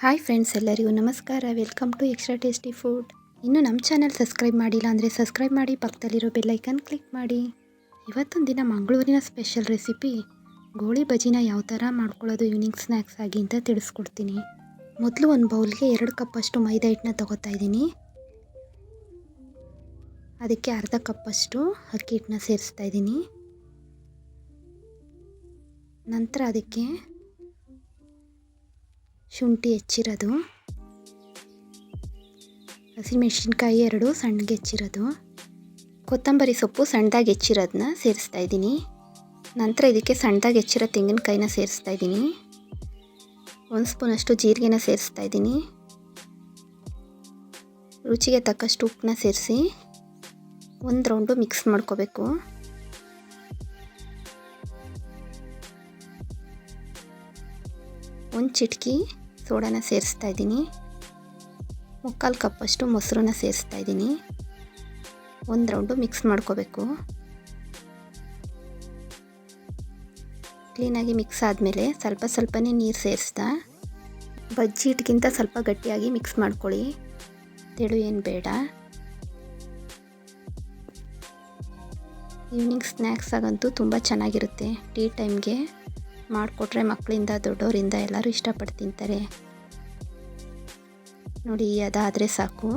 Hi friends ಎಲ್ಲರಿಗೂ ನಮಸ್ಕಾರ. Welcome to extra tasty food. ಇನ್ನು ನಮ್ಮ ಚಾನಲ್ ಸಬ್ಸ್ಕ್ರೈಬ್ ಮಾಡಿಲ್ಲ ಅಂದರೆ ಸಬ್ಸ್ಕ್ರೈಬ್ ಮಾಡಿ, ಪಕ್ಕದಲ್ಲಿರೋ ಬೆಲ್ಲೈಕನ್ ಕ್ಲಿಕ್ ಮಾಡಿ. ಇವತ್ತೊಂದು ದಿನ ಮಂಗಳೂರಿನ ಸ್ಪೆಷಲ್ ರೆಸಿಪಿ ಗೋಳಿ ಬಜಿನ ಯಾವ ಥರ ಮಾಡ್ಕೊಳ್ಳೋದು ಈವ್ನಿಂಗ್ ಸ್ನ್ಯಾಕ್ಸ್ ಆಗಿ ಅಂತ ತಿಳಿಸ್ಕೊಡ್ತೀನಿ. ಮೊದಲು ಒಂದು ಬೌಲ್ಗೆ ಎರಡು ಕಪ್ಪಷ್ಟು ಮೈದಾ ಹಿಟ್ಟನ್ನ ತೊಗೋತಾ ಇದ್ದೀನಿ. ಅದಕ್ಕೆ ಅರ್ಧ ಕಪ್ಪಷ್ಟು ಅಕ್ಕಿ ಹಿಟ್ಟನ್ನ ಸೇರಿಸ್ತಾ ಇದ್ದೀನಿ. ನಂತರ ಅದಕ್ಕೆ ಶುಂಠಿ ಹೆಚ್ಚಿರೋದು. ಹಸಿಮೆಣಸಿನ್ಕಾಯಿ ಎರಡು, ಸಣ್ಣಗೆ ಹೆಚ್ಚಿರೋದು. ಕೊತ್ತಂಬರಿ ಸೊಪ್ಪು ಸಣ್ಣದಾಗಿ ಹೆಚ್ಚಿರೋದನ್ನ ಸೇರಿಸ್ತಾ ಇದ್ದೀನಿ. ನಂತರ ಇದಕ್ಕೆ ಸಣ್ಣದಾಗಿ ಹೆಚ್ಚಿರೋ ತೆಂಗಿನಕಾಯಿನ ಸೇರಿಸ್ತಾ ಇದ್ದೀನಿ. ಒಂದು ಸ್ಪೂನಷ್ಟು ಜೀರಿಗೆನ ಸೇರಿಸ್ತಾ ಇದ್ದೀನಿ. ರುಚಿಗೆ ತಕ್ಕಷ್ಟು ಉಪ್ಪನ್ನ ಸೇರಿಸಿ ಒಂದು ರೌಂಡು ಮಿಕ್ಸ್ ಮಾಡ್ಕೋಬೇಕು. ಒಂದು ಚಿಟಕಿ ಸೋಡಾನ ಸೇರಿಸ್ತಾ ಇದ್ದೀನಿ. ಮುಕ್ಕಾಲು ಕಪ್ಪಷ್ಟು ಮೊಸರನ್ನ ಸೇರಿಸ್ತಾ ಇದ್ದೀನಿ. ಒಂದು ರೌಂಡು ಮಿಕ್ಸ್ ಮಾಡ್ಕೋಬೇಕು. ಕ್ಲೀನಾಗಿ ಮಿಕ್ಸ್ ಆದಮೇಲೆ ಸ್ವಲ್ಪ ಸ್ವಲ್ಪನೇ ನೀರು ಸೇರಿಸ್ತಾ ಬಜ್ಜಿ ಹಿಟ್ಗಿಂತ ಸ್ವಲ್ಪ ಗಟ್ಟಿಯಾಗಿ ಮಿಕ್ಸ್ ಮಾಡ್ಕೊಳ್ಳಿ. ತೆಳು ಏನು ಬೇಡ. ಈವ್ನಿಂಗ್ ಸ್ನ್ಯಾಕ್ಸ್ ಆಗಂತೂ ತುಂಬ ಚೆನ್ನಾಗಿರುತ್ತೆ ಟೀ ಟೈಮ್ಗೆ ಮಾಡಿಕೊಟ್ರೆ ಮಕ್ಕಳಿಂದ ದೊಡ್ಡವರಿಂದ ಎಲ್ಲರೂ ಇಷ್ಟಪಟ್ಟು ತಿಂತಾರೆ ನೋಡಿ, ಅದಾದರೆ ಸಾಕು.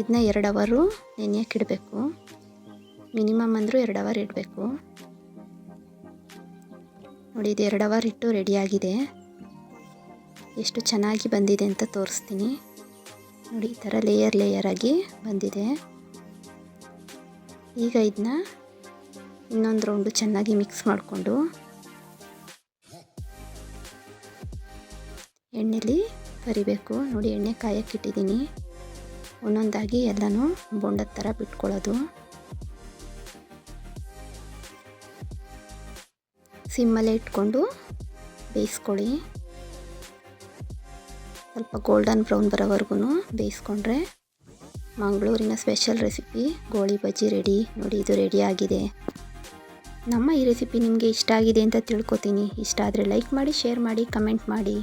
ಇದನ್ನ ಎರಡು ಅವರು ನೆನೆಯಕ್ಕೆ ಇಡಬೇಕು. ಮಿನಿಮಮ್ ಅಂದರೂ ಎರಡು ಅವರ್ ಇಡಬೇಕು. ನೋಡಿ, ಇದು ಎರಡು ಅವರ್ ಇಟ್ಟು ರೆಡಿಯಾಗಿದೆ ಎಷ್ಟು ಚೆನ್ನಾಗಿ ಬಂದಿದೆ ಅಂತ ತೋರಿಸ್ತೀನಿ. ನೋಡಿ, ಈ ಥರ ಲೇಯರ್ ಲೇಯರ್ ಆಗಿ ಬಂದಿದೆ. ಈಗ ಇದನ್ನ ಇನ್ನೊಂದು ರೌಂಡು ಚೆನ್ನಾಗಿ ಮಿಕ್ಸ್ ಮಾಡಿಕೊಂಡು ಎಣ್ಣೆಲಿ ಕರಿಬೇಕು. ನೋಡಿ, ಎಣ್ಣೆ ಕಾಯಕ್ಕಿಟ್ಟಿದ್ದೀನಿ ಒಂದೊಂದಾಗಿ ಎಲ್ಲನೂ ಬೊಂಡದ ಥರ ಬಿಟ್ಕೊಳ್ಳೋದು. ಸಿಮ್ಮಲ್ಲೇ ಇಟ್ಕೊಂಡು ಬೇಯಿಸ್ಕೊಳ್ಳಿ. ಸ್ವಲ್ಪ ಗೋಲ್ಡನ್ ಬ್ರೌನ್ ಬರೋವರೆಗೂ ಬೇಯಿಸ್ಕೊಂಡ್ರೆ ಮಂಗಳೂರಿನ special recipe Goli Bajji ready. ನೋಡಿ, ಇದು ರೆಡಿ ಆಗಿದೆ. ನಮ್ಮ ಈ ರೆಸಿಪಿ ನಿಮಗೆ ಇಷ್ಟ ಆಗಿದೆ ಅಂತ ತಿಳ್ಕೊತೀನಿ. ಇಷ್ಟ ಆದರೆ ಲೈಕ್ ಮಾಡಿ, ಶೇರ್ ಮಾಡಿ, ಕಮೆಂಟ್ ಮಾಡಿ.